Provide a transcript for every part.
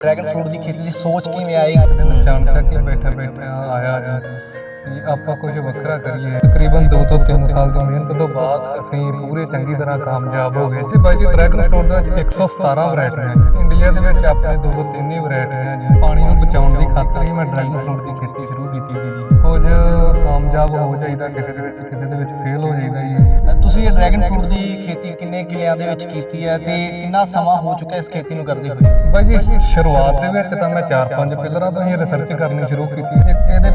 Dragon fruit ਦੀ ਖੇਤੀ ਦੀ ਸੋਚ ਕਿਵੇਂ ਆਈ? ਇੱਕ ਦਿਨ ਅਚਾਨਕ ਹੀ ਬੈਠਾ ਬੈਠਾ ਆਇਆ ਜੀ ਵੀ ਆਪਾਂ ਕੁਝ ਵੱਖਰਾ ਕਰੀਏ। ਤਕਰੀਬਨ 2 ਤੋਂ 3 ਸਾਲ ਦੀ ਮਿਹਨਤ ਤੋਂ ਬਾਅਦ ਅਸੀਂ ਪੂਰੇ ਚੰਗੀ ਤਰ੍ਹਾਂ ਕਾਮਯਾਬ ਹੋ ਗਏ। ਜੀ ਬਾਈ ਜੀ ਡਰੈਗਨ ਫਰੂਟ ਦੇ ਵਿੱਚ 117 ਵੈਰਾਈਟੀਆਂ ਨੇ ਇੰਡੀਆ ਦੇ ਵਿੱਚ ਆਪਣੇ 2 ਤੋਂ 3 ਹੀ ਵੈਰਾਈਟੀਆਂ ਜੀ ਪਾਣੀ ਨੂੰ ਬਚਾਉਣ ਦੀ ਖਾਤਰ ਹੀ ਮੈਂ ਡਰੈਗਨ ਫਰੂਟ ਦੀ ਖੇਤੀ ਸ਼ੁਰੂ ਕੀਤੀ ਸੀ ਜੀ ਕੁਝ ਕਾਮਯਾਬ ਹੋ ਜਾਈਦਾ ਕਿਸੇ ਦੇ ਵਿੱਚ ਕਿਸੇ ਦੇ ਵਿੱਚ ਫੇਲ ਹੋ ਜਾਈਦਾ ਜੀ। ਤੁਸੀਂ ਇਹ ਡਰੈਗਨ ਫਰੂਟ ਦੀ ਖੇਤੀ ਕਿੰਨੇ ਕਿਲਿਆਂ ਦੇ ਵਿੱਚ ਕੀਤੀ ਹੈ ਤੇ ਕਿੰਨਾ ਸਮਾਂ ਹੋ ਚੁੱਕਾ ਇਸ ਖੇਤੀ ਨੂੰ ਕਰਦੇ ਹੋਏ? ਬਾਈ ਜੀ ਸ਼ੁਰੂਆਤ ਦੇ ਵਿੱਚ ਤਾਂ ਮੈਂ 4-5 ਪਿਲਰਾਂ ਤੋਂ ਹੀ ਰਿਸਰਚ ਕਰਨੀ ਸ਼ੁਰੂ ਕੀਤੀ। ਇੱਕ ਇਹਦੇ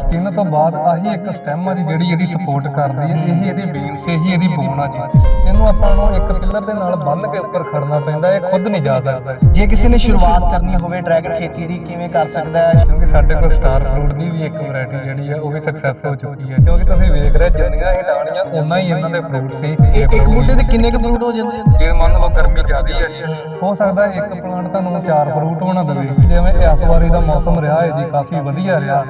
ਸਕਿਨ ਤੋਂ ਬਾਅਦ ਆਹੀ ਇੱਕ ਸਟੈਮ ਆ ਜੀ ਜਿਹੜੀ ਇਹਦੀ ਸਪੋਰਟ ਕਰਦੀ ਹੈ। ਇਹੀ ਇਹਦੀ ਵੇਨਸ ਇਹੀ ਇਹਦੀ ਬੋਨ ਆ ਜੀ। ਇਹਨੂੰ ਆਪਾਂ ਨੂੰ ਇੱਕ ਪਿਲਰ ਦੇ ਨਾਲ ਬੰਨ ਕੇ ਉੱਪਰ ਖੜਨਾ ਪੈਂਦਾ ਇਹ ਖੁਦ ਨਹੀਂ ਜਾ ਸਕਦਾ ਜੀ। ਕਿਸੇ ਨੇ ਸ਼ੁਰੂਆਤ ਕਰਨੀ ਹੋਵੇ ਡਰੈਗਨ ਖੇਤੀ ਦੀ ਕਿਵੇਂ ਕਰ ਸਕਦਾ ਹੈ? ਕਿਉਂਕਿ ਸਾਡੇ ਕੋਲ ਸਟਾਰ ਫਰੂਟ ਦੀ ਵੀ ਇੱਕ ਵੈਰਾਈਟੀ ਜਿਹੜੀ ਹੈ ਉਹ ਵੀ ਸਕਸੈਸ ਹੋ ਚੁੱਕੀ ਹੈ। ਕਿਉਂਕਿ ਤੁਸੀਂ ਵੇਖ ਰਹੇ ਜਿੰਨੀਆਂ ਹੀ ਟਾਹਣੀਆਂ ਉਨਾ ਹੀ ਇਹਨਾਂ ਦੇ ਫਰੂਟ ਸੀ ਇਹ ਇੱਕ ਬੂਟੇ ਤੇ ਕਿੰਨੇ ਕੁ ਫਰੂਟ ਹੋ ਜਾਂਦੇ ਆ? ਜੇ ਮੰਨ ਲਓ ਗਰਮੀ ਜ਼ਿਆਦੀ ਹੈ ਜੀ। ਹੋ ਸਕਦਾ ਇੱਕ ਪਲਾਂਟ ਤੁਹਾਨੂੰ ਚਾਰ ਫਰੂਟ ਬਣਾ ਦੇਵੇ। ਜਿਵੇਂ ਇਸ ਵਾਰੀ ਦਾ ਮੌਸਮ ਰਿਹਾ ਹੈ ਜੀ ਕਾਫੀ ਵਧੀਆ ਰਿਹਾ।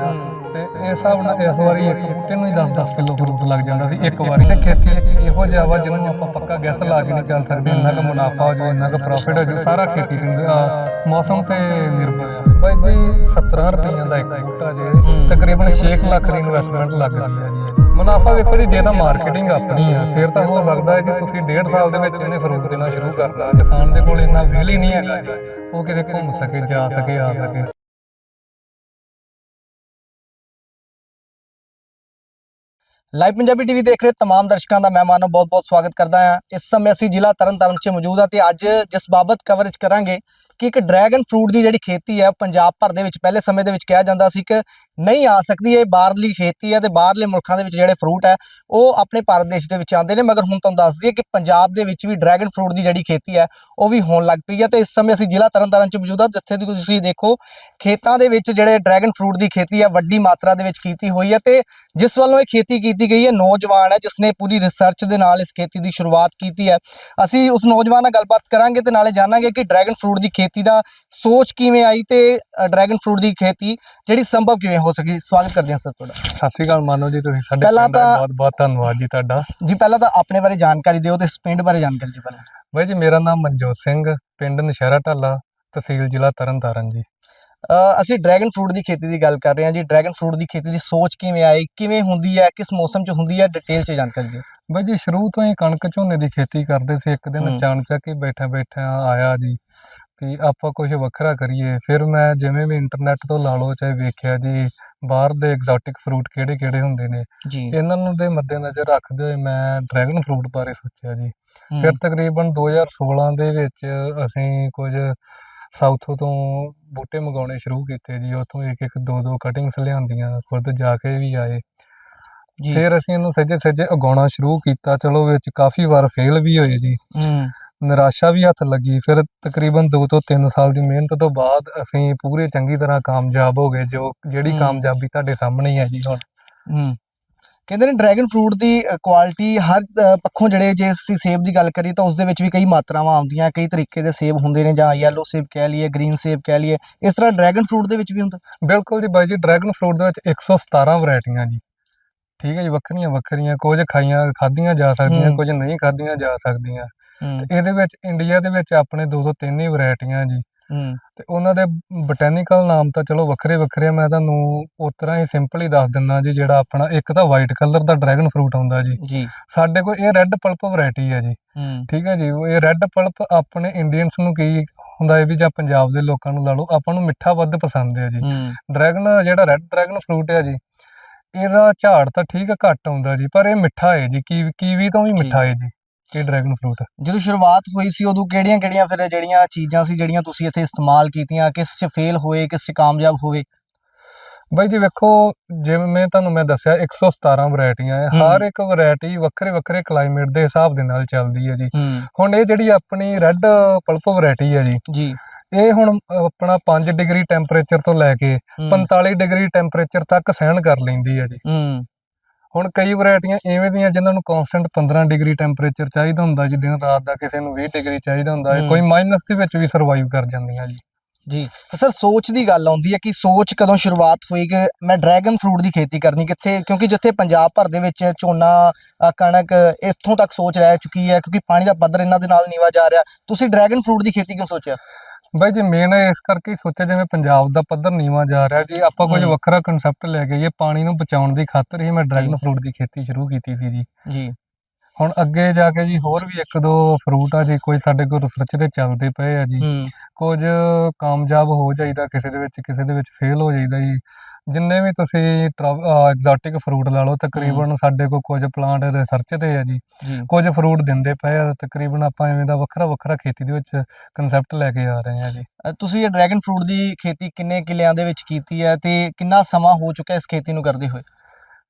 ਤੇ ਇਸ ਹਿਸਾਬ ਨਾਲ ਇਸ ਵਾਰੀ ਇੱਕ ਬੂਟੇ ਨੂੰ ਹੀ 10-10 ਕਿਲੋ ਫਰੂਟ ਲੱਗ ਜਾਂਦਾ ਸੀ ਇੱਕ ਵਾਰੀ। ਤੇ ਖੇਤੀ ਇੱਕ ਇਹੋ ਜਿਹਾ ਵਾ ਜਿਹਨੂੰ ਆਪਾਂ ਪੱਕਾ ਗੈਸ ਲਾ ਕੇ ਨਹੀਂ ਚੱਲ ਸਕਦੇ। ਇੰਨਾ ਕੁ ਮੁਨਾਫਾ ਹੋ ਜਾਵੇ ਇੰਨਾ ਕੁ ਪ੍ਰੋਫਿਟ ਹੋ ਜਾਵੇ ਸਾਰਾ ਖੇਤੀ ਤੇ ਅਹ, ਮੌਸਮ ਤੇ ਨਿਰਭਰ ਆ। ਬਾਈ ਜੀ 70 ਰੁਪਈਆਂ ਦਾ ਇੱਕ ਬੂਟਾ ਜੇ ਤਕਰੀਬਨ 6 ਲੱਖ ਦੀ ਇਨਵੈਸਟਮੈਂਟ ਲੱਗਦੀ ਹੈ ਜੀ। ਇਹਦੀ। ਮੁਨਾਫਾ ਵੇਖੋ ਜੀ, ਜੇ ਤਾਂ ਮਾਰਕੀਟਿੰਗ ਆਪਣੀ ਆ, ਫਿਰ ਤਾਂ ਹੋ ਸਕਦਾ ਹੈ ਕਿ ਤੁਸੀਂ 1.5 ਸਾਲ ਦੇ ਵਿੱਚ ਇਹਨੇ ਫਰੂਟ ਦੇਣਾ ਸ਼ੁਰੂ ਕਰਨਾ ਕਿਸਾਨ ਦੇ ਕੋਲ ਇੰਨਾ ਵਿਲ ਹੀ ਨਹੀਂ ਹੈਗਾ ਜੀ। ਉਹ ਕਿਤੇ ਘੁੰਮ ਸਕੇ, ਜਾ ਸਕੇ, ਆ ਸਕੇ। ਲਾਈਵ ਪੰਜਾਬੀ ਟੀਵੀ ਦੇਖ ਰਹੇ तमाम ਦਰਸ਼ਕਾਂ ਦਾ ਮੈਂ ਮਾਨਵ ਬਹੁਤ-ਬਹੁਤ ਸਵਾਗਤ ਕਰਦਾ ਹਾਂ ਇਸ ਸਮੇਂ ਅਸੀਂ ਜ਼ਿਲ੍ਹਾ ਤਰਨਤਾਰਨ 'ਚ ਮੌਜੂਦ ਹਾਂ ਤੇ ਅੱਜ ਜਿਸ ਬਾਬਤ ਕਵਰੇਜ ਕਰਾਂਗੇ ਕਿ ਇੱਕ ਡਰੈਗਨ ਫਰੂਟ ਦੀ ਜਿਹੜੀ ਖੇਤੀ ਹੈ ਪੰਜਾਬ ਭਰ ਦੇ ਵਿੱਚ ਪਹਿਲੇ ਸਮੇਂ ਦੇ ਵਿੱਚ ਕਿਹਾ ਜਾਂਦਾ ਸੀ ਕਿ ਨਹੀਂ ਆ ਸਕਦੀ ਇਹ ਬਾਹਰਲੀ ਖੇਤੀ ਹੈ ਤੇ ਬਾਹਰਲੇ ਮੁਲਕਾਂ ਦੇ ਵਿੱਚ ਜਿਹੜੇ ਫਰੂਟ ਹੈ ਉਹ ਆਪਣੇ ਭਾਰਤ ਦੇਸ਼ ਦੇ ਵਿੱਚ ਆਉਂਦੇ ਨੇ ਮਗਰ ਹੁਣ ਤੁਹਾਨੂੰ ਦੱਸ ਦਈਏ ਕਿ ਪੰਜਾਬ ਦੇ ਵਿੱਚ ਵੀ ਡਰੈਗਨ ਫਰੂਟ ਦੀ ਜਿਹੜੀ ਖੇਤੀ ਹੈ ਉਹ ਵੀ ਹੋਣ ਲੱਗ ਪਈ ਹੈ ਤੇ ਇਸ ਸਮੇਂ ਅਸੀਂ ਜ਼ਿਲ੍ਹਾ ਤਰਨਤਾਰਨ 'ਚ ਮੌਜੂਦ ਹਾਂ ਜਿੱਥੇ ਦੀ ਤੁਸੀਂ ਦੇਖੋ ਖੇਤਾਂ ਦੇ ਵਿੱਚ ਜਿਹੜੇ ਡਰੈਗਨ ਫਰੂਟ ਦੀ ਖੇਤੀ ਹੈ ਵੱਡੀ ਮਾਤਰਾ ਦੇ ਵਿੱਚ ਕੀਤੀ ਹੋਈ ਹੈ ਤੇ ਜਿਸ ਵੱਲੋਂ ਇਹ ਖੇਤੀ ਕੀਤੀ ਗਈ ਹੈ। ਨੌਜਵਾਨ ਹੈ ਜਿਸ ਨੇ ਪੂਰੀ ਰਿਸਰਚ ਦੇ ਨਾਲ ਇਸ ਖੇਤੀ ਦੀ ਸ਼ੁਰੂਆਤ ਕੀਤੀ ਹੈ। ਅਸੀਂ ਉਸ ਨੌਜਵਾਨ ਨਾਲ ਗੱਲਬਾਤ ਕਰਾਂਗੇ ਤੇ ਨਾਲੇ ਜਾਣਾਂਗੇ ਕਿ ਡਰੈਗਨ ਫਰੂਟ ਦੀ ਖੇਤੀ ਦਾ ਸੋਚ ਕਿਵੇਂ ਆਈ ਤੇ ਡਰੈਗਨ ਫਰੂਟ ਦੀ ਖੇਤੀ ਜਿਹੜੀ ਸੰਭਵ ਕਿਵੇਂ ਹੋ ਸਕੀ। ਸਵਾਗਤ ਕਰਦੇ ਹਾਂ ਸਰ ਤੁਹਾਡਾ। ਸਤਿ ਸ਼੍ਰੀ ਅਕਾਲ ਮਾਨੋ ਜੀ ਤੁਸੀਂ ਸਾਡੇ ਪਹਿਲਾਂ ਤਾਂ- ਬਹੁਤ ਬਹੁਤ ਧੰਨਵਾਦ ਜੀ ਤੁਹਾਡਾ। ਜੀ ਪਹਿਲਾਂ ਤਾਂ ਆਪਣੇ ਬਾਰੇ ਜਾਣਕਾਰੀ ਦਿਓ ਤੇ ਇਸ ਪਿੰਡ ਬਾਰੇ ਜਾਣਕਾਰੀ ਦਿਓ ਪਹਿਲਾਂ। ਬਾਈ ਜੀ ਮੇਰਾ ਨਾਮ ਮਨਜੋਤ ਸਿੰਘ ਪਿੰਡ ਨਸ਼ਹਿਰਾ ਢਾਲਾ ਤਹਿਸੀਲ ਜ਼ਿਲ੍ਹਾ ਤਰਨਤਾਰਨ ਜੀ। ਅਸੀਂ ਡਰੈਗਨ ਫਰੂਟ ਦੀ ਖੇਤੀ ਦੀ ਗੱਲ ਕਰ ਰਹੇ ਹਾਂ ਜੀ। ਡਰੈਗਨ ਫਰੂਟ ਦੀ ਖੇਤੀ ਦੀ ਸੋਚ ਕਿਵੇਂ ਆਈ? ਕਿਵੇਂ ਹੁੰਦੀ ਹੈ? ਕਿਸ ਮੌਸਮ 'ਚ ਹੁੰਦੀ ਹੈ? ਡਿਟੇਲ 'ਚ ਜਾਣਕਾਰੀ ਦਿਓ। ਬਾਈ ਜੀ ਸ਼ੁਰੂ ਤੋਂ ਹੀ ਕਣਕ ਝੋਨੇ ਦੀ ਖੇਤੀ ਕਰਦੇ ਸੀ। ਇੱਕ ਦਿਨ ਹੂੰ। ਅਚਾਨਕ ਹੀ ਬੈਠਾ ਬੈਠਾ ਆਇਆ ਜੀ ਵੀ ਆਪਾਂ ਕੁਝ ਵੱਖਰਾ ਕਰੀਏ। ਫਿਰ ਮੈਂ ਜਿਵੇਂ ਵੀ ਇੰਟਰਨੈਟ ਤੋਂ ਲਾ ਲਓ ਚਾਹੇ ਵੇਖਿਆ ਜੀ ਬਾਹਰ ਦੇ ਐਗਜ਼ੋਟਿਕ ਫਰੂਟ ਕਿਹੜੇ ਕਿਹੜੇ ਹੁੰਦੇ ਨੇ। ਇਹਨਾਂ ਨੂੰ ਦੇ ਮੱਦੇਨਜ਼ਰ ਰੱਖਦੇ ਹੋਏ ਮੈਂ ਡਰੈਗਨ ਫਰੂਟ ਬਾਰੇ ਸੋਚਿਆ ਜੀ। ਫਿਰ ਤਕਰੀਬਨ 2016 ਦੇ ਵਿੱਚ ਅਸੀਂ ਕੁਝ ਸਾਊਥ ਤੋਂ ਬੂਟੇ ਮੰਗਾਉਣੇ ਸ਼ੁਰੂ ਕੀਤੇ ਜੀ ਉੱਥੋਂ ਇੱਕ ਇੱਕ ਦੋ ਦੋ ਕਟਿੰਗਸ ਲਿਆਂਦੀਆਂ ਖੁਦ ਜਾ ਕੇ ਵੀ ਆਏ। ਜੀ। ਫਿਰ ਅਸੀਂ ਇਹਨੂੰ ਸੱਜੇ ਸੱਜੇ ਉਗਾਉਣਾ ਸ਼ੁਰੂ ਕੀਤਾ ਚਲੋ ਵਿੱਚ ਕਾਫੀ ਵਾਰ ਫੇਲ ਵੀ ਹੋਏ ਜੀ। ਹੂੰ। ਨਿਰਾਸ਼ਾ ਵੀ ਹੱਥ ਲੱਗੀ ਫਿਰ ਤਕਰੀਬਨ 2 ਤੋਂ 3 ਸਾਲ ਦੀ ਮਿਹਨਤ ਤੋਂ ਬਾਅਦ ਅਸੀਂ ਪੂਰੇ ਚੰਗੀ ਤਰ੍ਹਾਂ ਕਾਮਯਾਬ ਹੋ ਗਏ ਜੋ ਜਿਹੜੀ। ਕਾਮਯਾਬੀ ਤੁਹਾਡੇ ਸਾਹਮਣੇ ਹੀ ਹੈ ਜੀ ਹੁਣ। ਹੂੰ। ਕਹਿੰਦੇ ਨੇ ਡਰੈਗਨ ਫਰੂਟ ਦੀ ਕੁਆਲਿਟੀ ਹਰ ਪੱਖੋਂ ਜਿਹੜੇ ਜੇ ਅਸੀਂ ਸੇਬ ਦੀ ਗੱਲ ਕਰੀਏ ਤਾਂ ਉਸ ਦੇ ਵਿੱਚ ਵੀ ਕਈ ਮਾਤਰਾਵਾਂ ਆਉਂਦੀਆਂ ਕਈ ਤਰੀਕੇ ਦੇ ਸੇਬ ਹੁੰਦੇ ਨੇ ਜਾਂ ਯੈਲੋ ਸੇਬ ਕਹਿ ਲਈਏ ਗ੍ਰੀਨ ਸੇਬ ਕਹਿ ਲਈਏ ਇਸ ਤਰ੍ਹਾਂ ਡਰੈਗਨ ਫਰੂਟ ਦੇ ਵਿੱਚ ਵੀ ਹੁੰਦਾ। ਬਿਲਕੁਲ ਜੀ ਬਾਈ ਜੀ ਡਰੈਗਨ ਫਰੂਟ ਦੇ ਵਿੱਚ 117 ਵੈਰਾਈਟੀਆਂ ਜੀ। ਠੀਕ ਹੈ ਜੀ ਵੱਖਰੀਆਂ ਵੱਖਰੀਆਂ ਕੁਝ ਖਾਈਆਂ ਖਾਧੀਆਂ ਜਾ ਸਕਦੀਆਂ। ਕੁਝ ਨਹੀਂ ਖਾਧੀਆਂ ਜਾ ਸਕਦੀਆਂ। ਤੇ ਇਹਦੇ ਵਿੱਚ ਇੰਡੀਆ ਦੇ ਵਿੱਚ ਆਪਣੇ 203 ਹੀ ਵੈਰਾਈਟੀਆਂ ਜੀ। ਤੇ ਉਹਨਾਂ ਦੇ ਬੋਟੈਨੀਕਲ ਨਾਮ ਤਾਂ ਚਲੋ ਵੱਖਰੇ ਵੱਖਰੇ ਆ, ਮੈਂ ਤੁਹਾਨੂੰ ਉਸ ਤਰ੍ਹਾਂ ਹੀ ਸਿੰਪਲ ਹੀ ਦੱਸ ਦਿੰਦਾ ਜੀ ਜਿਹੜਾ ਆਪਣਾ ਇੱਕ ਤਾਂ ਵਾਈਟ ਕਲਰ ਦਾ ਡਰੈਗਨ ਫਰੂਟ ਆਉਂਦਾ ਜੀ। ਜੀ। ਸਾਡੇ ਕੋਲ ਇਹ ਰੈੱਡ ਪਲਪ ਵੈਰਾਈਟੀ ਹੈ ਜੀ। ਠੀਕ ਹੈ ਜੀ ਉਹ ਇਹ ਰੈੱਡ ਪਲਪ ਆਪਣੇ ਇੰਡੀਅਨਸ ਨੂੰ ਕੀ ਹੁੰਦਾ ਹੈ ਵੀ ਜਾਂ ਪੰਜਾਬ ਦੇ ਲੋਕਾਂ ਨੂੰ ਲਾ ਲਓ ਆਪਾਂ ਨੂੰ ਮਿੱਠਾ ਵੱਧ ਪਸੰਦ ਹੈ ਜੀ। ਡਰੈਗਨ ਜਿਹੜਾ ਰੈੱਡ ਡਰੈਗਨ ਫਰੂਟ ਹੈ ਜੀ ਇਹਦਾ ਝਾੜ ਤਾਂ ਠੀਕ ਘੱਟ ਆਉਂਦਾ ਜੀ ਪਰ ਇਹ ਮਿੱਠਾ ਹੈ ਜੀ ਕੀਵੀ ਤੋਂ ਵੀ ਮਿੱਠਾ ਹੈ ਜੀ। ਇਹ ਡਰੈਗਨ ਫਰੂਟ ਜਦੋਂ ਸ਼ੁਰੂਆਤ ਹੋਈ ਸੀ ਉਦੋਂ ਕਿਹੜੀਆਂ ਕਿਹੜੀਆਂ ਫਿਰ ਜਿਹੜੀਆਂ ਚੀਜ਼ਾਂ ਸੀ ਜਿਹੜੀਆਂ ਤੁਸੀਂ ਇੱਥੇ ਇਸਤੇਮਾਲ ਕੀਤੀਆਂ? ਕਿਸ 'ਚ ਫੇਲ ਹੋਏ ਕਿਸ 'ਚ ਕਾਮਯਾਬ ਹੋਏ? ਬਾਈ ਜੀ ਵੇਖੋ ਜਿਵੇਂ ਮੈਂ ਤੁਹਾਨੂੰ ਮੈਂ ਦੱਸਿਆ 117 ਵੈਰਾਈਟੀਆਂ ਹੈ। ਹਰ ਇੱਕ ਵੈਰਾਈਟੀ ਵੱਖਰੇ ਵੱਖਰੇ ਕਲਾਈਮੇਟ ਦੇ ਹਿਸਾਬ ਦੇ ਨਾਲ ਚੱਲਦੀ ਹੈ ਜੀ। ਹੁਣ ਇਹ ਜਿਹੜੀ ਆਪਣੀ ਰੈੱਡ ਪਲਪ ਵੈਰਾਈਟੀ ਹੈ ਜੀ ਜੀ। ਇਹ ਹੁਣ ਆਪਣਾ 5 ਡਿਗਰੀ ਟੈਂਪਰੇਚਰ ਤੋਂ ਲੈ ਕੇ ਹੂੰ, 45 ਡਿਗਰੀ ਟੈਂਪਰੇਚਰ ਤੱਕ ਸਹਿਣ ਕਰ ਲੈਂਦੀ ਹੈ ਜੀ। ਹੂੰ। ਹੁਣ ਕਈ ਵੈਰਾਈਟੀਆਂ ਐਵੇਂ ਦੀਆਂ ਜਿਨ੍ਹਾਂ ਨੂੰ ਕਨਸਟੈਂਟ 15 ਡਿਗਰੀ ਟੈਂਪਰੇਚਰ ਚਾਹੀਦਾ ਹੁੰਦਾ ਜੀ ਦਿਨ ਰਾਤ ਦਾ ਕਿਸੇ ਨੂੰ 20 ਡਿਗਰੀ ਚਾਹੀਦਾ ਹੁੰਦਾ ਹੈ। ਕੋਈ ਮਾਈਨਸ ਦੇ ਵਿੱਚ ਵੀ ਸਰਵਾਈਵ ਕਰ ਜਾਂਦੀਆਂ ਜੀ ਜੀ ਸਰ ਸੋਚ ਦੀ ਗੱਲ ਆਉਂਦੀ ਹੈ ਕਿ ਸੋਚ ਕਦੋਂ ਸ਼ੁਰੂਆਤ ਹੋਈ ਕਿ ਮੈਂ ਡਰੈਗਨ ਫਰੂਟ ਦੀ ਖੇਤੀ ਕਰਨੀ ਕਿੱਥੇ ਕਿਉਂਕਿ ਜਿੱਥੇ ਪੰਜਾਬ ਭਰ ਦੇ ਵਿੱਚ ਝੋਨਾ ਅ, ਕਣਕ ਇੱਥੋਂ ਤੱਕ ਸੋਚ ਰਹਿ ਚੁੱਕੀ ਹੈ ਕਿਉਂਕਿ ਪਾਣੀ ਦਾ ਪੱਧਰ ਇਹਨਾਂ ਦੇ ਨਾਲ ਨੀਵਾ ਜਾ ਰਿਹਾ। ਤੁਸੀਂ ਡਰੈਗਨ ਫਰੂਟ ਦੀ ਖੇਤੀ ਕਿਉਂ ਸੋਚਿਆ? ਬਾਈ ਜੀ ਮੇਨ ਇਸ ਕਰਕੇ ਹੀ ਸੋਚਿਆ ਜਿਵੇਂ ਪੰਜਾਬ ਦਾ ਪੱਧਰ ਨੀਵਾਂ ਜਾ ਰਿਹਾ ਜੀ। ਆਪਾਂ ਕੁਝ ਹਮ। ਵੱਖਰਾ ਕਨਸੈਪਟ ਲੈ ਕੇ ਇਹ ਪਾਣੀ ਨੂੰ ਬਚਾਉਣ ਦੀ ਖਾਤਰ ਹੀ ਮੈਂ ਡਰੈਗਨ ਫਰੂਟ ਦੀ ਖੇਤੀ ਸ਼ੁਰੂ ਕੀਤੀ ਸੀ ਜੀ। ਜੀ। ਹੁਣ ਅੱਗੇ ਜਾ ਕੇ ਜੀ ਹੋਰ ਵੀ ਇੱਕ ਦੋ ਫਰੂਟ ਆ ਜੀ ਕੋਈ ਸਾਡੇ ਕੋਲ ਰਿਸਰਚ ਤੇ ਚੱਲਦੇ ਪਏ ਆ ਜੀ। ਕੁਝ ਕਾਮਯਾਬ ਹੋ ਜਾਈਦਾ ਕਿਸੇ ਦੇ ਵਿੱਚ ਕਿਸੇ ਦੇ ਵਿੱਚ ਫੇਲ ਹੋ ਜਾਈਦਾ ਜੀ। ਜਿੰਨੇ ਵੀ ਤੁਸੀਂ ਐਗਜ਼ੋਟਿਕ ਫਰੂਟ ਲਾ ਲਓ ਤਕਰੀਬਨ ਸਾਡੇ ਕੋਲ ਕੁਝ ਪਲਾਂਟ ਰਿਸਰਚ ਤੇ ਆ ਜੀ। ਕੁਝ ਫਰੂਟ ਦਿੰਦੇ ਪਏ ਆ ਤਕਰੀਬਨ ਆਪਾਂ ਐਵੇਂ ਦਾ ਵੱਖਰਾ ਵੱਖਰਾ ਖੇਤੀ ਦੇ ਵਿੱਚ ਕਨਸੈਪਟ ਲੈ ਕੇ ਆ ਰਹੇ ਆ ਜੀ। ਤੁਸੀਂ ਇਹ ਡਰੈਗਨ ਫਰੂਟ ਦੀ ਖੇਤੀ ਕਿੰਨੇ ਕਿੱਲਿਆਂ ਦੇ ਵਿੱਚ ਕੀਤੀ ਹੈ ਤੇ ਕਿੰਨਾ ਸਮਾਂ ਹੋ ਚੁੱਕਾ ਇਸ ਖੇਤੀ ਨੂੰ ਕਰਦੇ ਹੋਏ?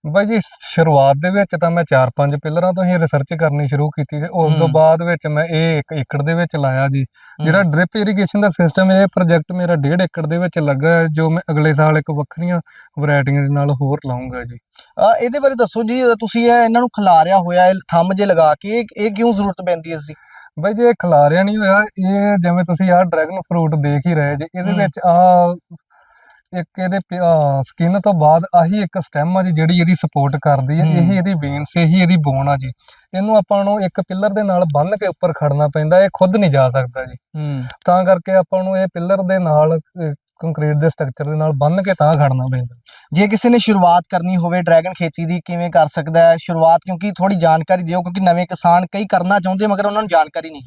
ਬਾਈ ਜੀ ਸ਼ੁਰੂਆਤ ਦੇ ਵਿੱਚ ਤਾਂ ਮੈਂ 4-5 ਪਿਲਰਾਂ ਤੋਂ ਹੀ ਰਿਸਰਚ ਕਰਨੀ ਸ਼ੁਰੂ ਕੀਤੀ ਤੇ ਉਸ ਤੋਂ। ਬਾਅਦ ਵਿੱਚ ਮੈਂ ਇਹ 1 ਏਕੜ ਦੇ ਵਿੱਚ ਲਾਇਆ ਜੀ। ਜਿਹੜਾ ਡ੍ਰਿਪ ਇਰੀਗੇਸ਼ਨ ਦਾ ਸਿਸਟਮ ਇਹ ਪ੍ਰੋਜੈਕਟ ਮੇਰਾ 1.5 ਏਕੜ ਦੇ ਵਿੱਚ ਲੱਗਾ ਜੋ ਮੈਂ ਅਗਲੇ ਸਾਲ ਇੱਕ ਵੱਖਰੀਆਂ ਵੈਰਾਈਟੀਆਂ ਦੇ ਨਾਲ ਹੋਰ ਲਾਉਂਗਾ ਜੀ। ਇਹਦੇ ਬਾਰੇ ਦੱਸੋ ਜੀ ਤੁਸੀਂ ਇਹ ਇਹਨਾਂ ਨੂੰ ਖਿਲਾਰਿਆ ਹੋਇਆ ਹੈ ਥੰਮ ਜੇ ਲਗਾ ਕੇ ਇਹ- ਇਹ ਕਿਉਂ ਜ਼ਰੂਰਤ ਪੈਂਦੀ ਹੈ ਇਸ ਦੀ? ਬਾਈ ਜੀ ਇਹ ਖਿਲਾਰਿਆ ਨਹੀਂ ਹੋਇਆ ਇਹ ਜਿਵੇਂ ਤੁਸੀਂ ਆਹ ਡਰੈਗਨ ਫਰੂਟ ਦੇਖ ਹੀ ਰਹੇ ਜੀ ਇਹਦੇ। ਵਿੱਚ ਆ ਇੱਕ ਇਹਦੇ ਸਕਿਨ ਤੋਂ ਬਾਅਦ ਆਹੀ ਇੱਕ ਸਟੈਮ ਆ ਜੀ ਜਿਹੜੀ ਇਹਦੀ ਸਪੋਰਟ ਕਰਦੀ ਹੈ। ਇਹੀ ਇਹਦੀ ਵੇਨਸ ਇਹੀ ਇਹਦੀ ਬੋਨ ਆ ਜੀ। ਇਹਨੂੰ ਆਪਾਂ ਨੂੰ ਇੱਕ ਪਿੱਲਰ ਦੇ ਨਾਲ ਬੰਨ੍ਹ ਕੇ ਉੱਪਰ ਖੜਨਾ ਪੈਂਦਾ ਇਹ ਖੁਦ ਨਹੀਂ ਜਾ ਸਕਦਾ ਜੀ। ਤਾਂ ਕਰਕੇ ਆਪਾਂ ਨੂੰ ਇਹ ਪਿੱਲਰ ਦੇ ਨਾਲ ਕੰਕਰੀਟ ਦੇ ਸਟਰਕਚਰ ਦੇ ਨਾਲ ਬੰਨ੍ਹ ਕੇ ਤਾਂ ਖੜਨਾ ਪੈਂਦਾ। ਜੇ ਕਿਸੇ ਨੇ ਸ਼ੁਰੂਆਤ ਕਰਨੀ ਹੋਵੇ ਡਰੈਗਨ ਖੇਤੀ ਦੀ ਕਿਵੇਂ ਕਰ ਸਕਦਾ ਹੈ? ਸ਼ੁਰੂਆਤ ਕਿਉਂਕਿ ਥੋੜੀ ਜਾਣਕਾਰੀ ਦਿਓ ਕਿਉਂਕਿ ਨਵੇਂ ਕਿਸਾਨ ਕਈ ਕਰਨਾ ਚਾਹੁੰਦੇ ਮਗਰ ਉਹਨਾਂ ਨੂੰ ਜਾਣਕਾਰੀ ਨਹੀਂ।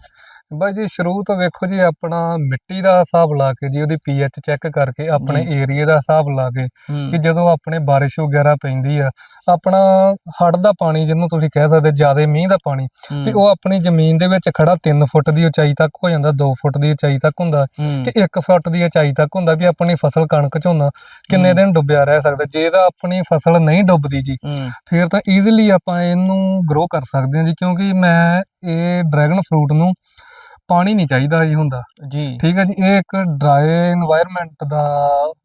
ਬਾਈ ਜੀ ਸ਼ੁਰੂ ਤੋਂ ਵੇਖੋ ਜੀ ਆਪਣਾ ਮਿੱਟੀ ਦਾ ਹਿਸਾਬ ਲਾ ਕੇ ਜੀ ਉਹਦੀ ਪੀਐਚ ਚੈੱਕ ਕਰਕੇ ਆਪਣੇ ਏਰੀਆ ਦਾ ਹਿਸਾਬ ਲਾ ਕੇ ਕਿ ਜਦੋਂ ਆਪਣੇ ਬਾਰਿਸ਼ ਵਗੈਰਾ ਪੈਂਦੀ ਆ ਆਪਣਾ ਹੜ੍ਹ ਦਾ ਪਾਣੀ ਜਿਹਨੂੰ ਤੁਸੀਂ ਕਹਿ ਸਕਦੇ ਜ਼ਿਆਦਾ ਮੀਂਹ ਦਾ ਪਾਣੀ ਵੀ ਉਹ ਆਪਣੀ ਜ਼ਮੀਨ ਦੇ ਵਿੱਚ ਖੜਾ 3 ਫੁੱਟ ਦੀ ਉਚਾਈ ਤੱਕ ਹੋ ਜਾਂਦਾ 2 ਫੁੱਟ ਦੀ ਉਚਾਈ ਤੱਕ ਹੁੰਦਾ ਕਿ 1 ਫੁੱਟ ਦੀ ਉਚਾਈ ਤੱਕ ਹੁੰਦਾ ਵੀ ਆਪਣੀ ਫਸਲ ਕਣਕ ਝੋਨਾ ਕਿੰਨੇ। ਦਿਨ ਡੁੱਬਿਆ ਰਹਿ ਸਕਦਾ ਜੇ ਤਾਂ ਆਪਣੀ ਫਸਲ ਨਹੀਂ ਡੁੱਬਦੀ ਜੀ ਫਿਰ ਤਾਂ ਈਜ਼ੀਲੀ ਆਪਾਂ ਇਹਨੂੰ ਗਰੋ ਕਰ ਸਕਦੇ ਹਾਂ ਜੀ ਕਿਉਂਕਿ ਮੈਂ ਇਹ ਡਰੈਗਨ ਫਰੂਟ ਨੂੰ ਪਾਣੀ ਨਹੀਂ ਚਾਹੀਦਾ ਜੀ ਹੁੰਦਾ। ਜੀ। ਠੀਕ ਹੈ ਜੀ ਇਹ ਇੱਕ ਡਰਾਈ এনवायरमेंट ਦਾ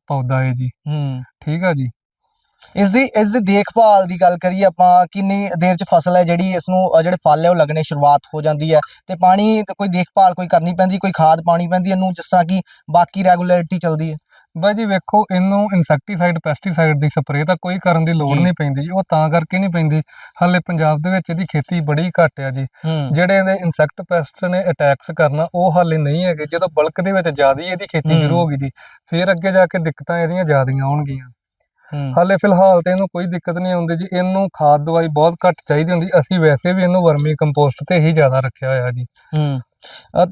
ਪੌਦਾ ਹੈ ਜੀ। ਹੂੰ। ਠੀਕ ਹੈ ਜੀ। ਇਸ ਦੀ ਇਸ ਦੀ ਦੇਖਭਾਲ ਦੀ ਗੱਲ ਕਰੀਏ ਆਪਾਂ ਕਿੰਨੀ ਦੇਰ ਚ ਫਸਲ ਹੈ ਜਿਹੜੀ ਇਸ ਨੂੰ ਜਿਹੜੇ ਫਲ ਹੈ ਉਹ ਲੱਗਣੇ ਸ਼ੁਰੂਆਤ ਹੋ ਜਾਂਦੀ ਹੈ। ਤੇ ਪਾਣੀ ਕੋਈ ਦੇਖਭਾਲ ਕੋਈ ਕਰਨੀ ਪੈਂਦੀ ਕੋਈ ਖਾਦ ਪਾਣੀ ਪੈਂਦੀ ਇਹਨੂੰ ਜਿਸ ਤਰ੍ਹਾਂ ਕਿ ਬਾਕੀ ਰੈਗੂਲਰਿਟੀ ਚੱਲਦੀ ਹੈ। ਬਾਈ ਜੀ ਵੇਖੋ ਇਹਨੂੰ ਇਨਸੈਕਟੀਸਾਈਡ ਪੈਸਟੀਸਾਈਡ ਦੀ ਸਪਰੇਅ ਤਾਂ ਕੋਈ ਕਰਨ ਦੀ ਲੋੜ। ਨਹੀਂ ਪੈਂਦੀ ਜੀ ਉਹ ਤਾਂ ਕਰਕੇ ਨਹੀਂ ਪੈਂਦੀ। ਹਾਲੇ ਪੰਜਾਬ ਦੇ ਵਿੱਚ ਇਹਦੀ ਖੇਤੀ ਬੜੀ ਘੱਟ ਆ ਜੀ। ਜਿਹੜੇ ਇਹਦੇ ਇਨਸੈਕਟ ਪੈਸਟ ਨੇ ਅਟੈਕਸ ਕਰਨਾ ਉਹ ਹਾਲੇ ਨਹੀਂ ਹੈਗੇ। ਜਦੋਂ ਬਲਕ ਦੇ ਵਿੱਚ ਜ਼ਿਆਦਾ ਇਹਦੀ ਖੇਤੀ। ਸ਼ੁਰੂ ਹੋ ਗਈ ਜੀ ਫਿਰ ਅੱਗੇ ਜਾ ਕੇ ਦਿੱਕਤਾਂ ਇਹਦੀਆਂ ਜ਼ਿਆਦੀਆਂ ਆਉਣਗੀਆਂ। ਹਾਲੇ ਫਿਲਹਾਲ ਤੇ ਇਹਨੂੰ ਕੋਈ ਦਿੱਕਤ ਨਹੀਂ ਆਉਂਦੀ ਜੀ ਇਹਨੂੰ ਖਾਦ ਦਵਾਈ ਬਹੁਤ ਘੱਟ ਚਾਹੀਦੀ ਹੁੰਦੀ। ਅਸੀਂ ਵੈਸੇ ਵੀ ਇਹਨੂੰ ਵਰਮੀ ਕੰਪੋਸਟ ਤੇ ਹੀ ਜ਼ਿਆਦਾ ਰੱਖਿਆ ਹੋਇਆ ਜੀ।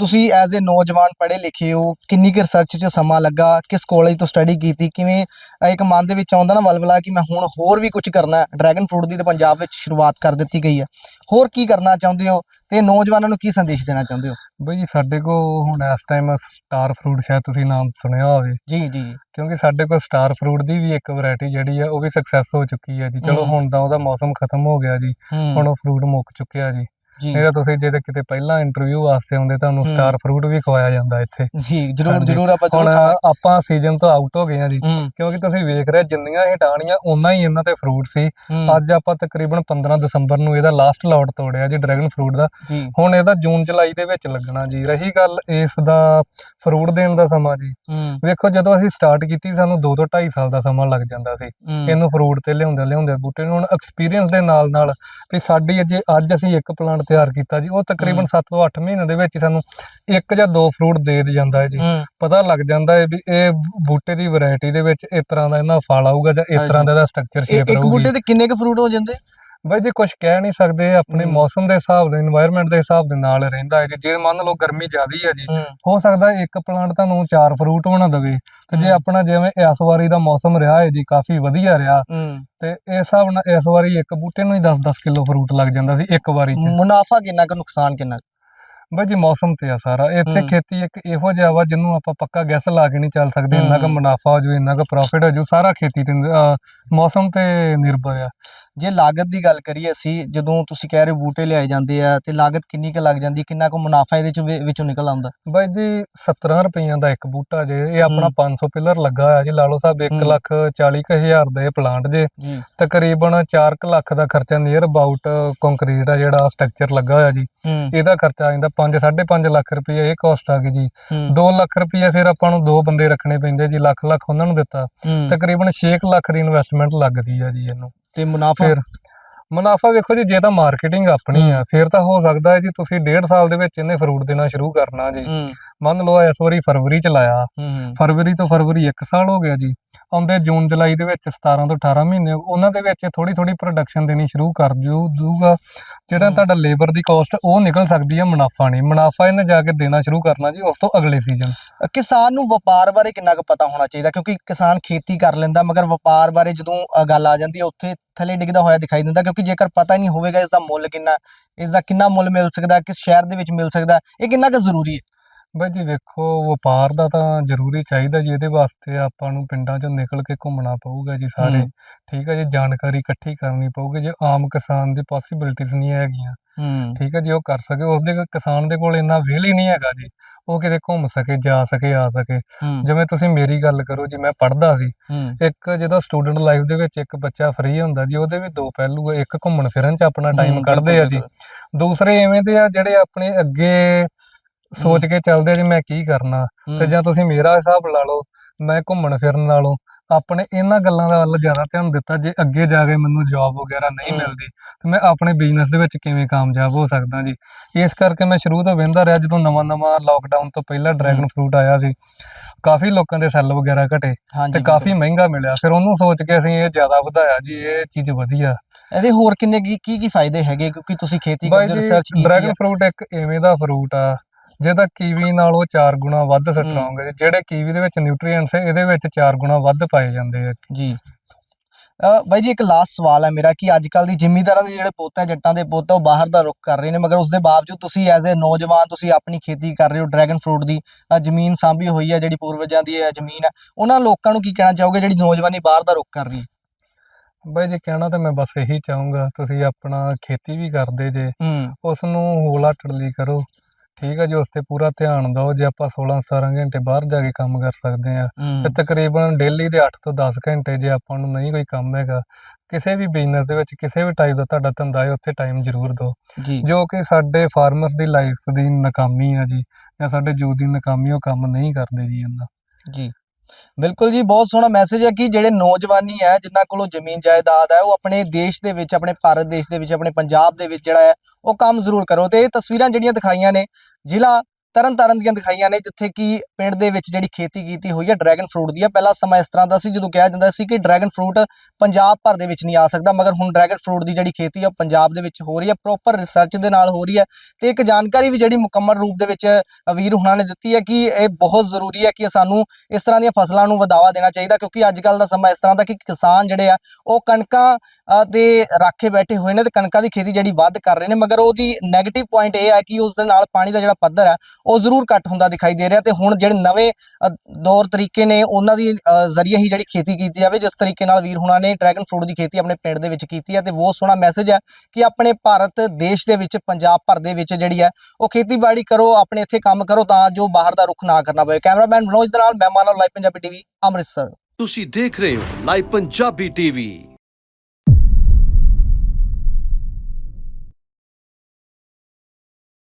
ਤੁਸੀਂ ਐਜ਼ ਅ ਨੌਜਵਾਨ ਪੜ੍ਹੇ ਲਿਖੇ ਹੋ ਕਿੰਨੀ ਕੁ ਰਿਸਰਚ 'ਚ ਸਮਾਂ ਲੱਗਾ ਕਿਸ ਕਾਲਜ ਤੋਂ ਸਟੱਡੀ ਕੀਤੀ ਕਿਵੇਂ ਇੱਕ ਮਨ ਦੇ ਵਿੱਚ ਆਉਂਦਾ ਨਾ ਵਲਵਲਾ ਕਿ ਮੈਂ ਹੁਣ ਹੋਰ ਵੀ ਕੁਝ ਕਰਨਾ ਹੈ ਡਰੈਗਨ ਫਰੂਟ ਦੀ ਤਾਂ ਪੰਜਾਬ ਵਿੱਚ ਸ਼ੁਰੂਆਤ ਕਰ ਦਿੱਤੀ ਗਈ ਹੈ। ਹੋਰ ਕੀ ਕਰਨਾ ਚਾਹੁੰਦੇ ਹੋ ਤੇ ਨੌਜਵਾਨਾਂ ਨੂੰ ਕੀ ਸੰਦੇਸ਼ ਦੇਣਾ ਚਾਹੁੰਦੇ ਹੋ? ਬਈ ਜੀ ਸਾਡੇ ਕੋਲ ਹੁਣ ਇਸ ਟਾਈਮ ਸਟਾਰ ਫਰੂਟ ਸ਼ਾਇਦ ਤੁਸੀਂ ਨਾਮ ਸੁਣਿਆ ਹੋਵੇ। ਜੀ ਜੀ। ਕਿਉਂਕਿ ਸਾਡੇ ਕੋਲ ਸਟਾਰ ਫਰੂਟ ਦੀ ਵੀ ਇੱਕ ਵੈਰਾਈਟੀ ਜਿਹੜੀ ਆ ਉਹ ਵੀ ਸਕਸੈਸ ਹੋ ਚੁੱਕੀ ਹੈ ਜੀ। ਚਲੋ। ਹੁਣ ਤਾਂ ਉਹਦਾ ਮੌਸਮ ਖਤਮ ਹੋ ਗਿਆ ਜੀ। ਹੁਣ ਉਹ ਫਰੂਟ ਮੁੱਕ ਚੁੱਕਿਆ ਜੀ। ਜੀ। ਤਾਂ ਤੁਸੀਂ ਜੇ ਤੇ ਕਿਤੇ ਪਹਿਲਾਂ ਇੰਟਰਵਿਊ ਵਾਸਤੇ ਆਉਂਦੇ ਤੁਹਾਨੂੰ। ਸਟਾਰ ਫਰੂਟ ਵੀ ਖਵਾਇਆ ਜਾਂਦਾ ਇੱਥੇ। ਜੀ ਜਰੂਰ। ਜਰੂਰ ਆਪਾਂ ਹੁਣ ਆਪਾਂ ਸੀਜ਼ਨ ਤੋਂ ਆਊਟ ਹੋ ਗਏ ਆ ਜੀ। ਕਿਉਂਕਿ ਤੁਸੀਂ ਵੇਖ ਰਹੇ ਜਿੰਨੀਆਂ ਇਹ ਟਾਹਣੀਆਂ ਓਨਾ ਹੀ ਇਹਨਾਂ ਤੇ ਫਰੂਟ ਸੀ। ਅੱਜ ਆਪਾਂ ਤਕਰੀਬਨ 15 ਦਸੰਬਰ ਨੂੰ ਇਹਦਾ ਲਾਸਟ ਲੋਟ ਤੋੜਿਆ ਜੀ ਡਰੈਗਨ ਫਰੂਟ ਦਾ। ਹੁਣ ਇਹਦਾ ਜੂਨ ਜੁਲਾਈ ਦੇ ਵਿੱਚ ਲੱਗਣਾ ਜੀ। ਰਹੀ ਗੱਲ ਇਸ ਦਾ ਫਰੂਟ ਦੇਣ ਦਾ ਸਮਾਂ ਜੀ। ਵੇਖੋ ਜਦੋਂ ਅਸੀਂ ਸਟਾਰਟ ਕੀਤੀ ਸਾਨੂੰ 2 ਤੋਂ 2.5 ਸਾਲ ਦਾ ਸਮਾਂ ਲੱਗ ਜਾਂਦਾ ਸੀ। ਇਹਨੂੰ ਫਰੂਟ ਤੇ ਲਿਆਉਂਦੇ ਲਿਆਉਂਦੇ ਬੂਟੇ ਨੂੰ। ਹੁਣ ਐਕਸਪੀਰੀਅੰਸ ਦੇ ਨਾਲ ਨਾਲ ਵੀ ਸਾਡੀ ਅੱਜ ਅਸੀਂ ਇੱਕ ਪਲਾਂਟ ਤਿਆਰ ਕੀਤਾ ਜੀ ਉਹ ਤਕਰੀਬਨ 7 ਤੋਂ 8 ਮਹੀਨੇ ਦੇ ਵਿੱਚ ਹੀ ਸਾਨੂੰ ਇੱਕ ਜਾਂ ਦੋ ਫਰੂਟ ਦੇ ਦੇ ਜਾਂਦਾ ਹੈ ਜੀ। ਪਤਾ ਲੱਗ ਜਾਂਦਾ ਹੈ ਵੀ ਇਹ ਬੂਟੇ ਦੀ ਵੈਰਾਈਟੀ ਦੇ ਵਿੱਚ ਇਸ ਤਰ੍ਹਾਂ ਦਾ ਇਹਨਾਂ ਫਲ ਆਊਗਾ ਜਾਂ ਇਸ ਤਰ੍ਹਾਂ ਦਾ ਇਹਦਾ ਸਟਰਕਚਰ ਸ਼ੇਪ ਇੱਕ ਬੂਟੇ ਰਹੂਗੀ ਤੇ ਕਿੰਨੇ ਕੁ ਫਰੂਟ ਹੋ ਜਾਂਦੇ? ਬਾਈ ਜੀ ਕੁਝ ਕਹਿ ਨਹੀਂ ਸਕਦੇ ਆਪਣੇ ਮੌਸਮ ਦੇ ਹਿਸਾਬ ਨਾਲ এনवायरमेंट ਦੇ ਹਿਸਾਬ ਦੇ ਨਾਲ ਰਹਿੰਦਾ ਹੈ ਜੇ ਮੰਨ ਲਓ ਗਰਮੀ ਜ਼ਿਆਦੀ ਹੈ ਜੀ ਹੋ। ਸਕਦਾ ਇੱਕ ਪਲਾਂਟ ਤੁਹਾਨੂੰ ਚਾਰ ਫਰੂਟ ਬਣਾ ਦੇਵੇ। ਤੇ ਜੇ ਆਪਣਾ ਜਿਵੇਂ ਇਸ ਵਾਰੀ ਦਾ ਮੌਸਮ ਰਿਹਾ ਹੈ ਜੀ ਕਾਫੀ ਵਧੀਆ ਰਿਹਾ। ਤੇ ਇਸ ਹਿਸਾਬ ਨਾਲ ਇਸ ਵਾਰੀ ਇੱਕ ਬੂਟੇ ਨੂੰ ਹੀ 10-10 ਕਿਲੋ ਫਰੂਟ ਲੱਗ ਜਾਂਦਾ ਸੀ ਇੱਕ ਵਾਰੀ 'ਚ। ਮੁਨਾਫਾ ਕਿੰਨਾ ਕੁ ਨੁਕਸਾਨ ਕਿੰਨਾ ਬਾਈ ਜੀ ਮੌਸਮ ਤੇ ਆ ਸਾਰਾ ਇੱਥੇ। ਖੇਤੀ ਇੱਕ ਇਹੋ ਜਿਹਾ ਵਾ ਜਿਹਨੂੰ ਆਪਾਂ ਪੱਕਾ ਗੈਸ ਲਾ ਕੇ ਨਹੀਂ ਚੱਲ ਸਕਦੇ ਇੰਨਾ ਕੁ। ਮੁਨਾਫਾ ਹੋ ਜੂ ਇੰਨਾ ਕੁ ਪ੍ਰੋਫਿਟ ਹੋ ਜੂ ਸਾਰਾ ਖੇਤੀ ਤੇ ਅਹ, ਮੌਸਮ ਤੇ ਨਿਰਭਰ ਆ ਜੇ ਲਾਗਤ ਦੀ ਗੱਲ ਕਰੀਏ ਅਸੀਂ ਜਦੋਂ ਤੁਸੀਂ ਕਹਿ ਰਹੇ ਹੋ ਬੂਟੇ ਲਿਆਏ ਜਾਂਦੇ ਆ ਤੇ ਲਾਗਤ ਕਿੰਨੀ ਕੁ ਲੱਗ ਜਾਂਦੀ ਕਿੰਨਾ ਕੁ ਮੁਨਾਫਾ ਇਹਦੇ ਚ ਵਿ- ਵਿੱਚੋਂ ਨਿਕਲ ਆਉਂਦਾ ਬਾਈ ਜੀ 17 ਰੁਪਈਆਂ ਦਾ ਇੱਕ ਬੂਟਾ ਜੇ ਇਹ ਆਪਣਾ ਹੂੰ। 500 ਪਿਲਰ ਲੱਗਾ ਹੋਇਆ ਜੀ ਲਾ ਲਓ ਸਾਹਿਬ 1 ਹੂੰ। ਲੱਖ 40 ਕੁ ਹਜ਼ਾਰ ਦਾ ਪਲਾਂਟ ਜੇ ਜੀ ਤਕਰੀਬਨ 4 ਲੱਖ ਦਾ ਖਰਚਾ ਨੀਅਰ ਅਬਾਊਟ ਕੰਕਰੀਟ ਆ ਜਿਹੜਾ ਸਟਰਕਚਰ ਲੱਗਾ ਹੋਇਆ ਜੀ ਹੂੰ ਇਹਦਾ ਖਰਚਾ ਆ ਜਾਂਦਾ 5 5.5 ਲੱਖ ਰੁਪਏ ਇਹ ਕਾਸਟ ਆ ਗਈ ਜੀ। ਹੂੰ। 2 ਲੱਖ ਰੁਪਏ ਫਿਰ ਆਪਾਂ ਨੂੰ ਦੋ ਬੰਦੇ ਰੱਖਣੇ ਪੈਂਦੇ ਜੀ ਲੱਖ ਲੱਖ ਉਹਨਾਂ ਨੂੰ ਦਿੱਤਾ। ਤਕਰੀਬਨ 6 ਲੱਖ ਦੀ ਇਨਵੈਸਟਮੈਂਟ ਲੱਗਦੀ ਆ ਜੀ ਇਹਨੂੰ। ਤੇ ਮੁਨਾਫਾ? ਫਿਰ ਮੁਨਾਫਾ ਵੇਖੋ ਜੀ ਜੇ ਤਾਂ ਮਾਰਕੀਟਿੰਗ ਆਪਣੀ ਆ ਫਿਰ ਤਾਂ ਹੋ ਸਕਦਾ ਹੈ ਜੀ ਤੁਸੀਂ ਡੇਢ ਸਾਲ ਦੇ ਵਿੱਚ ਇਹਨੇ ਫਰੂਟ ਦੇਣਾ ਸ਼ੁਰੂ ਕਰਨਾ ਜੀ। ਮੰਨ ਲਓ ਇਸ ਵਾਰੀ ਫਰਵਰੀ ਚ ਲਾਇਆ। ਫਰਵਰੀ ਤੋਂ ਫਰਵਰੀ 1 ਸਾਲ ਹੋ ਗਿਆ ਜੀ। ਆਉਂਦੇ ਜੂਨ ਜੁਲਾਈ ਦੇ ਵਿੱਚ 17 ਤੋਂ 18 ਮਹੀਨੇ ਉਹਨਾਂ ਦੇ ਵਿੱਚ ਥੋੜੀ ਥੋੜੀ ਪ੍ਰੋਡਕਸ਼ਨ ਦੇਣੀ ਸ਼ੁਰੂ ਕਰ ਜੂ ਦੂਗਾ ਜਿਹੜਾ। ਤੁਹਾਡਾ ਲੇਬਰ ਦੀ ਕਾਸਟ ਉਹ ਨਿਕਲ ਸਕਦੀ ਹੈ ਮੁਨਾਫਾ ਨਹੀਂ। ਮੁਨਾਫਾ ਇਹਨੇ ਜਾ ਕੇ ਦੇਣਾ ਸ਼ੁਰੂ ਕਰਨਾ ਜੀ ਉਸ ਤੋਂ ਅਗਲੇ ਸੀਜ਼ਨ ਕਿਸਾਨ ਨੂੰ ਵਪਾਰ ਬਾਰੇ ਕਿੰਨਾ ਕੁ ਪਤਾ ਹੋਣਾ ਚਾਹੀਦਾ? ਕਿਉਂਕਿ ਕਿਸਾਨ ਖੇਤੀ ਕਰ ਲੈਂਦਾ ਮਗਰ ਵਪਾਰ ਬਾਰੇ ਜਦੋਂ ਗੱਲ ਆ ਜਾਂਦੀ ਹੈ ਉੱਥੇ ਥੱਲੇ ਡਿੱਗਦਾ ਹੋਇਆ ਦਿਖਾਈ ਦਿੰਦਾ ਕਿਉਂਕਿ ਜੇਕਰ ਪਤਾ ਹੀ ਨਹੀਂ ਹੋਵੇਗਾ ਇਸ ਦਾ ਮੁੱਲ ਕਿੰਨਾ ਇਸ ਦਾ ਕਿੰਨਾ ਮੁੱਲ ਮਿਲ ਸਕਦਾ, ਕਿਸ ਸ਼ਹਿਰ ਦੇ ਵਿੱਚ ਮਿਲ ਸਕਦਾ, ਇਹ ਕਿੰਨਾ ਕੁ ਜ਼ਰੂਰੀ ਹੈ। ਬਾਈ ਜੀ ਵੇਖੋ ਵਪਾਰ ਦਾ ਤਾਂ ਜ਼ਰੂਰੀ ਚਾਹੀਦਾ ਜੀ ਇਹਦੇ ਵਾਸਤੇ ਆਪਾਂ ਨੂੰ ਪਿੰਡਾਂ 'ਚੋਂ ਨਿਕਲ ਕੇ ਘੁੰਮਣਾ ਪਊਗਾ ਜੀ ਸਾਰੇ। ਠੀਕ ਹੈ ਜੀ ਜਾਣਕਾਰੀ ਇਕੱਠੀ ਕਰਨੀ ਪਊਗੀ ਜੇ ਆਮ ਕਿਸਾਨ ਦੀ ਪੋਸਿਬਿਲਿਟੀਆਂ ਨਹੀਂ ਹੈਗੀਆਂ। ਹੂੰ। ਠੀਕ ਹੈ ਜੀ ਉਹ ਕਰ ਸਕੇ। ਉਸਦੇ ਕੋਲ- ਕਿਸਾਨ ਦੇ ਕੋਲ ਇੰਨਾ ਵਿਹਲ ਹੀ ਨਹੀਂ ਹੈਗਾ ਜੀ। ਉਹ ਕਿਤੇ ਘੁੰਮ ਸਕੇ ਜਾ ਸਕੇ ਆ ਸਕੇ। ਹੂੰ। ਜਿਵੇਂ ਤੁਸੀਂ ਮੇਰੀ ਗੱਲ ਕਰੋ ਜੀ ਮੈਂ ਪੜ੍ਹਦਾ ਸੀ। ਹੂੰ। ਇੱਕ ਜਦੋਂ ਸਟੂਡੈਂਟ ਲਾਈਫ ਦੇ ਵਿੱਚ ਇੱਕ ਬੱਚਾ ਫ੍ਰੀ ਹੁੰਦਾ ਜੀ ਉਹਦੇ ਵੀ ਦੋ ਪਹਿਲੂ ਆ। ਇੱਕ ਘੁੰਮਣ ਫਿਰਨ 'ਚ ਆਪਣਾ ਟਾਈਮ ਹੂੰ, ਕੱਢਦੇ ਆ ਜੀ। ਬਿਲਕੁਲ, ਦੂਸਰੇ ਐਵੇਂ ਦੇ ਆ ਜਿਹੜੇ ਆਪਣੇ ਅੱਗੇ ਸੋਚ ਕੇ ਚੱਲਦੇ ਜੀ ਮੈਂ ਕੀ ਕਰਨਾ ਤੇ ਜਾਂ ਤੁਸੀਂ ਮੇਰਾ ਹਿਸਾਬ ਲਾ ਲਓ ਮੈਂ ਘੁੰਮਣ ਫਿਰਨ ਨਾਲੋਂ ਆਪਣੇ ਇਹਨਾਂ ਗੱਲਾਂ ਦਾ ਵੱਲ ਜ਼ਿਆਦਾ ਧਿਆਨ ਦਿੱਤਾ ਜੇ ਅੱਗੇ ਜਾ ਕੇ ਮੈਨੂੰ ਜੌਬ ਵਗੈਰਾ ਨਹੀਂ। ਮਿਲਦੀ ਤੇ ਮੈਂ ਆਪਣੇ ਬਿਜ਼ਨਸ ਦੇ ਵਿੱਚ ਕਿਵੇਂ ਕਾਮਯਾਬ ਹੋ ਸਕਦਾ ਜੀ? ਇਸ ਕਰਕੇ ਮੈਂ ਸ਼ੁਰੂ ਤੋਂ ਵਹਿੰਦਾ ਰਿਹਾ ਜਦੋਂ ਨਵਾਂ-ਨਵਾਂ ਲੋਕਡਾਊਨ ਤੋਂ ਪਹਿਲਾਂ ਡਰੈਗਨ ਫਰੂਟ ਆਇਆ ਸੀ। ਕਾਫੀ ਲੋਕਾਂ ਦੇ ਸੈੱਲ ਵਗੈਰਾ ਘਟੇ ਤੇ ਕਾਫੀ ਮਹਿੰਗਾ ਮਿਲਿਆ। ਫਿਰ ਉਹਨੂੰ ਸੋਚ ਕੇ ਅਸੀਂ ਇਹ ਜ਼ਿਆਦਾ ਵਧਾਇਆ ਜੀ ਇਹ ਚੀਜ਼ ਵਧੀਆ। ਇਹਦੇ ਹੋਰ ਕਿੰਨੇ ਕੀ ਕੀ ਕੀ ਫਾਇਦੇ ਹੈਗੇ? ਕਿਉਂਕਿ ਤੁਸੀਂ ਖੇਤੀ ਕਰਦੇ ਰਿਸਰਚ ਕੀਤੀ ਡਰੈਗਨ ਫਰੂਟ ਇੱਕ ਐਵੇਂ ਦਾ ਫਰੂਟ ਆ। ਜਿਹਦਾ ਕੀਵੀ ਨਾਲੋਂ 4 ਗੁਣਾ ਵੱਧ ਸਟਰੋਂਗ ਹੈ ਜਿਹੜੇ ਕੀਵੀ ਦੇ ਵਿੱਚ ਨਿਊਟ੍ਰੀਐਂਟਸ ਹੈ ਇਹਦੇ ਵਿੱਚ 4 ਗੁਣਾ ਵੱਧ ਪਾਏ ਜਾਂਦੇ ਆ। ਜੀ। ਅ, ਬਾਈ ਜੀ ਇੱਕ ਲਾਸਟ ਸਵਾਲ ਹੈ ਮੇਰਾ ਕਿ ਅੱਜ ਕੱਲ ਦੀ ਜ਼ਿਮੀਂਦਾਰਾਂ ਦੇ ਜਿਹੜੇ ਪੁੱਤ ਜੱਟਾਂ ਦੇ ਪੁੱਤ ਉਹ ਬਾਹਰ ਦਾ ਰੁਖ ਕਰ ਰਹੇ ਨੇ ਮਗਰ ਉਸ ਦੇ ਬਾਵਜੂਦ ਤੁਸੀਂ ਐਜ਼ ਅ ਨੌਜਵਾਨ ਤੁਸੀਂ ਆਪਣੀ ਖੇਤੀ ਕਰ ਰਹੇ ਹੋ ਡਰੈਗਨ ਫਰੂਟ ਦੀ ਜ਼ਮੀਨ ਸਾਂਭੀ ਹੋਈ ਹੈ ਜਿਹੜੀ ਪੂਰਵਜਾਂ ਦੀ ਹੈ ਜ਼ਮੀਨ ਹੈ ਉਹਨਾਂ ਲੋਕਾਂ ਨੂੰ ਕੀ ਕਹਿਣਾ ਚਾਹੋਗੇ ਜਿਹੜੀ ਨੌਜਵਾਨੀ ਬਾਹਰ ਦਾ ਰੁਖ ਕਰ ਰਹੀ ਹੈ? ਬਾਈ ਜੀ ਕਹਿਣਾ ਤਾਂ ਮੈਂ ਬਸ ਇਹੀ ਚਾਹੂੰਗਾ ਤੁਸੀਂ ਆਪਣਾ ਖੇਤੀ ਵੀ ਕਰਦੇ ਜੇ ਉਸ ਨੂੰ ਹੋਲਾ ਟੜਲੀ ਕਰੋ ਠੀਕ ਹੈ ਜੀ ਉਸ ਤੇ ਪੂਰਾ ਧਿਆਨ ਦਿਓ। ਜੇ ਆਪਾਂ 16 17 ਘੰਟੇ ਬਾਹਰ ਜਾ ਕੇ ਕੰਮ ਕਰ ਸਕਦੇ ਆ ਤੇ ਤਕਰੀਬਨ ਡੇਲੀ ਦੇ 8 ਤੋਂ 10 ਘੰਟੇ ਜੇ ਆਪਾਂ ਨੂੰ ਨਹੀਂ ਕੋਈ ਕੰਮ ਹੈਗਾ ਕਿਸੇ ਵੀ ਬਿਜ਼ਨਸ ਦੇ ਵਿੱਚ ਕਿਸੇ ਵੀ ਟਾਈਪ ਦਾ ਤੁਹਾਡਾ ਧੰਦਾ ਹੈ ਉੱਥੇ ਟਾਈਮ ਜ਼ਰੂਰ ਦਿਓ। ਜੀ। ਜੋ ਕਿ ਸਾਡੇ ਫਾਰਮਰਸ ਦੀ ਲਾਈਫ ਦੀ ਨਾਕਾਮੀ ਆ ਜੀ ਜਾਂ ਸਾਡੇ ਯੂਥ ਦੀ ਨਾਕਾਮੀ ਉਹ ਕੰਮ ਨਹੀਂ ਕਰਦੇ ਜੀ ਇਹਨਾਂ ਜੀ। ਬਿਲਕੁਲ ਜੀ, ਬਹੁਤ ਸੋਹਣਾ ਮੈਸੇਜ ਹੈ ਕਿ ਜਿਹੜੇ ਨੌਜਵਾਨੀ ਹੈ ਜਿਨ੍ਹਾਂ ਕੋਲੋਂ ਜ਼ਮੀਨ ਜਾਇਦਾਦ ਹੈ, ਉਹ ਆਪਣੇ ਦੇਸ਼ ਦੇ ਵਿੱਚ, ਆਪਣੇ ਭਾਰਤ ਦੇਸ਼ ਦੇ ਵਿੱਚ, ਆਪਣੇ ਪੰਜਾਬ ਦੇ ਵਿੱਚ ਜਿਹੜਾ ਹੈ, ਉਹ ਕੰਮ ਜ਼ਰੂਰ ਕਰੋ ਤੇ ਇਹ ਤਸਵੀਰਾਂ ਜਿਹੜੀਆਂ ਦਿਖਾਈਆਂ ਨੇ ਜ਼ਿਲ੍ਹਾ ਤਰਨਤਾਰਨ ਦੀਆਂ ਦਿਖਾਈਆਂ ਨੇ ਜਿੱਥੇ ਕਿ ਪਿੰਡ ਦੇ ਵਿੱਚ ਜਿਹੜੀ ਖੇਤੀ ਕੀਤੀ ਹੋਈ ਹੈ ਡਰੈਗਨ ਫਰੂਟ ਦੀ ਹੈ। ਪਹਿਲਾ ਸਮਾਂ ਇਸ ਤਰ੍ਹਾਂ ਦਾ ਸੀ ਜਦੋਂ ਕਿਹਾ ਜਾਂਦਾ ਸੀ ਕਿ ਡਰੈਗਨ ਫਰੂਟ ਪੰਜਾਬ ਭਰ ਦੇ ਵਿੱਚ ਨਹੀਂ ਆ ਸਕਦਾ ਮਗਰ ਹੁਣ ਡਰੈਗਨ ਫਰੂਟ ਦੀ ਜਿਹੜੀ ਖੇਤੀ ਹੈ ਉਹ ਪੰਜਾਬ ਦੇ ਵਿੱਚ ਹੋ ਰਹੀ ਹੈ ਪ੍ਰੋਪਰ ਰਿਸਰਚ ਦੇ ਨਾਲ ਹੋ ਰਹੀ ਹੈ। ਤੇ ਇੱਕ ਜਾਣਕਾਰੀ ਵੀ ਜਿਹੜੀ ਮੁਕੰਮਲ ਰੂਪ ਦੇ ਵਿੱਚ ਵੀਰ ਹੁਣਾਂ ਨੇ ਦਿੱਤੀ ਹੈ ਕਿ ਇਹ ਬਹੁਤ ਜ਼ਰੂਰੀ ਹੈ ਕਿ ਸਾਨੂੰ ਇਸ ਤਰ੍ਹਾਂ ਦੀਆਂ ਫਸਲਾਂ ਨੂੰ ਵਧਾਵਾ ਦੇਣਾ ਚਾਹੀਦਾ ਕਿਉਂਕਿ ਅੱਜ ਕੱਲ ਦਾ ਸਮਾਂ ਇਸ ਤਰ੍ਹਾਂ ਦਾ ਕਿ ਕਿਸਾਨ ਜਿਹੜੇ ਆ ਉਹ ਕਣਕਾਂ ਅ, ਦੇ ਰਾਖੇ ਬੈਠੇ ਹੋਏ ਨੇ ਤੇ ਕਣਕਾਂ ਦੀ ਖੇਤੀ ਜਿਹੜੀ ਵੱਧ ਕਰ ਰਹੇ ਨੇ ਮਗਰ ਉਹਦੀ 네ਗੇਟਿਵ ਪੁਆਇੰਟ ਇਹ ਹੈ ਕਿ ਉਸ ਦੇ ਨਾਲ ਪਾਣੀ ਦਾ ਜਿਹੜਾ ਪੱਧਰ ਹੈ ਉਹ ਜ਼ਰੂਰ ਘੱਟ ਹੁੰਦਾ ਦਿਖਾਈ ਦੇ ਰਿਹਾ ਤੇ ਹੁਣ ਜਿਹੜੇ ਨਵੇਂ ਦੌਰ ਤਰੀਕੇ ਨੇ ਉਹਨਾਂ ਦੀ ਜ਼ਰੀਏ ਹੀ ਜਿਹੜੀ ਖੇਤੀ ਕੀਤੀ ਜਾਵੇ, ਜਿਸ ਤਰੀਕੇ ਨਾਲ ਵੀਰ ਹੁਣਾਂ ਨੇ ਡਰੈਗਨ ਫਰੂਟ ਦੀ ਖੇਤੀ ਆਪਣੇ ਪਿੰਡ ਦੇ ਵਿੱਚ ਕੀਤੀ ਹੈ ਤੇ ਬਹੁਤ ਸੋਹਣਾ ਮੈਸੇਜ ਹੈ ਕਿ ਆਪਣੇ ਭਾਰਤ ਦੇਸ਼ ਦੇ ਵਿੱਚ, ਪੰਜਾਬ ਭਰ ਦੇ ਵਿੱਚ ਜਿਹੜੀ ਹੈ, ਉਹ ਖੇਤੀਬਾੜੀ ਕਰੋ, ਆਪਣੇ ਇੱਥੇ ਕੰਮ ਕਰੋ ਤਾਂ ਜੋ ਬਾਹਰ ਦਾ ਰੁਖ ਨਾ ਕਰਨਾ ਪਵੇ। ਕੈਮਰਾਮੈਨ ਮਨੋਜ ਦੇ ਨਾਲ ਮੈਂ ਮਾਨਵ, ਲਾਈਵ ਪੰਜਾਬੀ ਟੀਵੀ, ਅੰਮ੍ਰਿਤਸਰ। ਤੁਸੀਂ ਦੇਖ ਰਹੇ ਹੋ ਲਾਈਵ ਪੰਜਾਬੀ ਟੀਵੀ।